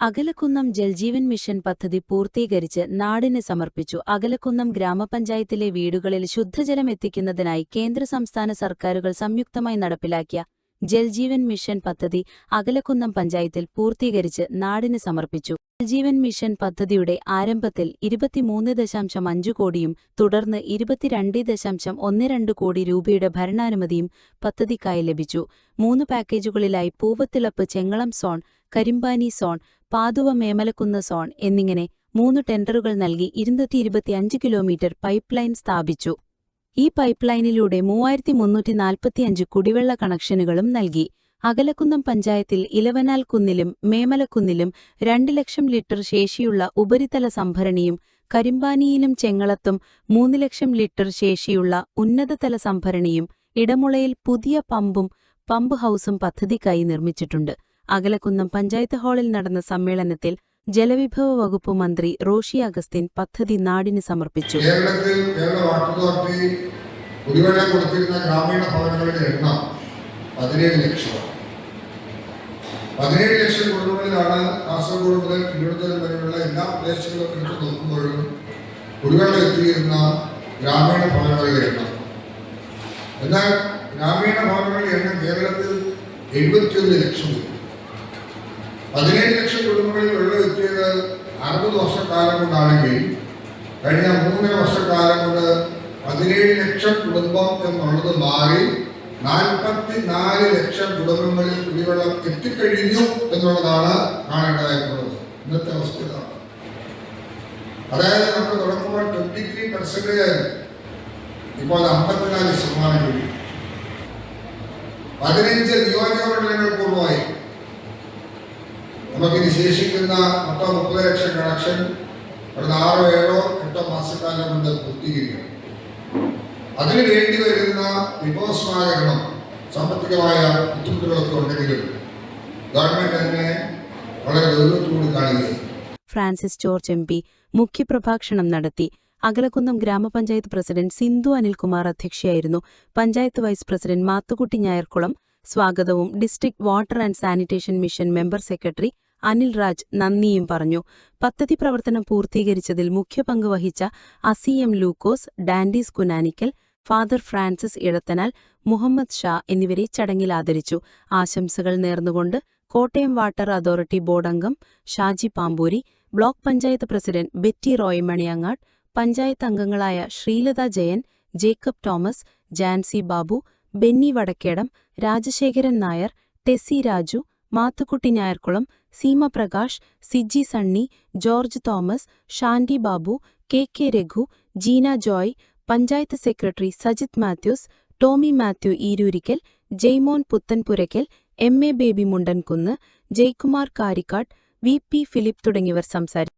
Akalakunnam Jal Jeevan mission പദ്ധതി പൂർത്തീകരിച്ച് നാടിന് സമർപ്പിച്ചു. അകലക്കുന്നം ഗ്രാമപഞ്ചായത്തിലെ വീടുകളിൽ ശുദ്ധജലം എത്തിക്കുന്നതിനായി കേന്ദ്ര സംസ്ഥാന സർക്കാരുകൾ സംയുക്തമായി നടപ്പിലാക്കിയ ജൽജീവൻ മിഷൻ പദ്ധതി അകലക്കുന്നം പഞ്ചായത്തിൽ പൂർത്തീകരിച്ച് നാടിന് സമർപ്പിച്ചു. ജൽജീവൻ മിഷൻ പദ്ധതിയുടെ ആരംഭത്തിൽ ഇരുപത്തിമൂന്ന് ദശാംശം അഞ്ചു കോടിയും തുടർന്ന് ഇരുപത്തിരണ്ട് ദശാംശം ഒന്ന് രണ്ട് കോടി രൂപയുടെ ഭരണാനുമതിയും പദ്ധതിക്കായി ലഭിച്ചു. മൂന്ന് പാക്കേജുകളിലായി Poovathilappu Chengalam zone Karimpani zone Pathuva Memalakunnu zone എന്നിങ്ങനെ മൂന്ന് ടെൻഡറുകൾ നൽകി ഇരുന്നൂറ്റി കിലോമീറ്റർ പൈപ്പ് ലൈൻ സ്ഥാപിച്ചു. ഈ പൈപ്പ് ലൈനിലൂടെ മൂവായിരത്തി മുന്നൂറ്റി നാൽപ്പത്തിയഞ്ച് കുടിവെള്ള കണക്ഷനുകളും നൽകി. അകലക്കുന്നം പഞ്ചായത്തിൽ ഇലവനാൽ കുന്നിലും മേമലക്കുന്നിലും രണ്ട് ലക്ഷം ലിറ്റർ ശേഷിയുള്ള ഉപരിതല സംഭരണിയും കരിമ്പാനിയിലും ചെങ്ങളത്തും മൂന്ന് ലക്ഷം ലിറ്റർ ശേഷിയുള്ള ഉന്നതതല സംഭരണിയും ഇടമുളയിൽ പുതിയ പമ്പും പമ്പ് ഹൌസും പദ്ധതിക്കായി നിർമ്മിച്ചിട്ടുണ്ട്. അകലക്കുന്നം പഞ്ചായത്ത് ഹാളിൽ നടന്ന സമ്മേളനത്തിൽ ജലവിഭവ വകുപ്പ് മന്ത്രി റോഷി അഗസ്റ്റിൻ പദ്ധതി നാടിന് സമർപ്പിച്ചു. കേരളത്തിൽ കേരള വാട്ടർ അതോറിറ്റി കുടിവെള്ളം കൊടുത്തിരുന്ന ഗ്രാമീണ ഭവനങ്ങളുടെ എണ്ണം പതിനേഴ് ലക്ഷമാണ്. പതിനേഴ് ലക്ഷം കുടുംബങ്ങളിലാണ് കാസർഗോഡ് മുതൽ തിരുവനന്തപുരം വരെയുള്ള എല്ലാ പ്രദേശങ്ങളും എടുത്ത് നോക്കുമ്പോഴും കുടിവെള്ളം എത്തിയിരുന്ന ഗ്രാമീണ ഭവനങ്ങളുടെ എണ്ണം. എന്നാൽ ഗ്രാമീണ ഭവനങ്ങളുടെ എണ്ണം കേരളത്തിൽ എഴുപത്തിയൊന്ന് ലക്ഷം വരും പതിനേഴ് ലക്ഷം കുടുംബങ്ങളിൽ വെള്ളം എത്തിയത് അറുപത് വർഷക്കാലം കൊണ്ടാണെങ്കിൽ കഴിഞ്ഞ മൂന്നര വർഷക്കാലം കൊണ്ട് പതിനേഴ് ലക്ഷം കുടുംബം എന്നുള്ളത് മാറി നാൽപ്പത്തി നാല് ലക്ഷം കുടുംബങ്ങളിൽ കുടിവെള്ളം എത്തിക്കഴിഞ്ഞു എന്നുള്ളതാണ് കാണേണ്ടതായിട്ടുള്ളത്. ഇന്നത്തെ അവസ്ഥ അതായത് നമ്മൾ തുടങ്ങുമ്പോൾ ട്വന്റി ത്രീ പെർസെന്റേജ് ആയിരുന്നു ഇപ്പോൾ അത് അമ്പത്തിനാല് ശതമാനം കൂടി. പതിനഞ്ച് നിയോജക മണ്ഡലങ്ങൾ പൂർണമായി നമുക്കിനി ശേഷിക്കുന്ന മൊത്തം മുപ്പത് ലക്ഷം കണക്ഷൻ ഒരു ആറോ ഏഴോ എട്ടോ മാസക്കാലം കൊണ്ട് പൂർത്തീകരിക്കണം. അതിനു വേണ്ടി വരുന്ന വിഭവസ്മാകരണം സാമ്പത്തികമായ ബുദ്ധിമുട്ടുകളൊക്കെ ഉണ്ടെങ്കിലും ഗവൺമെന്റ് അതിനെ വളരെ ഗൗരവത്തോട് കാണുകയും ഫ്രാൻസിസ് ജോർജ് എം പി മുഖ്യപ്രഭാഷണം നടത്തി. അകലക്കുന്നം ഗ്രാമപഞ്ചായത്ത് president Sindhu Anilkumar അധ്യക്ഷയായിരുന്നു. Panchayat vice president Mathukutty Njayarkulam. സ്വാഗതവും district water and sanitation mission member secretary Anil Raj നന്ദിയും പറഞ്ഞു. പദ്ധതി പ്രവർത്തനം പൂർത്തീകരിച്ചതിൽ മുഖ്യ പങ്ക് വഹിച്ച അസിഎം Lukose dandies Kunanickal father Francis Edathanal Muhammad Shah എന്നിവരെ ചടങ്ങിൽ ആദരിച്ചു. ആശംസകൾ നേർന്നുകൊണ്ട് കോട്ടയം വാട്ടർ അതോറിറ്റി ബോർഡ് അംഗം Shaji Pampoori block panchayat president Betty Roy Maniyangad panchayat അംഗങ്ങളായ Sreelatha Jayan Jacob Thomas Jancy Babu Benny Vadakkedam Rajasekharan Nair Tessy Raju Mathukutty Nayarkulam Seema Prakash Siji Sunny George Thomas Shandy Babu K K Raghu Jeena Joy panchayat secretary Sajith Mathews Tommy Mathew Eerurikkal Jaimon Puthenpurackal M A Baby Mundankunnu Jaykumar Karikkad V P Philip തുടങ്ങിയവർ സംസാരിച്ചു.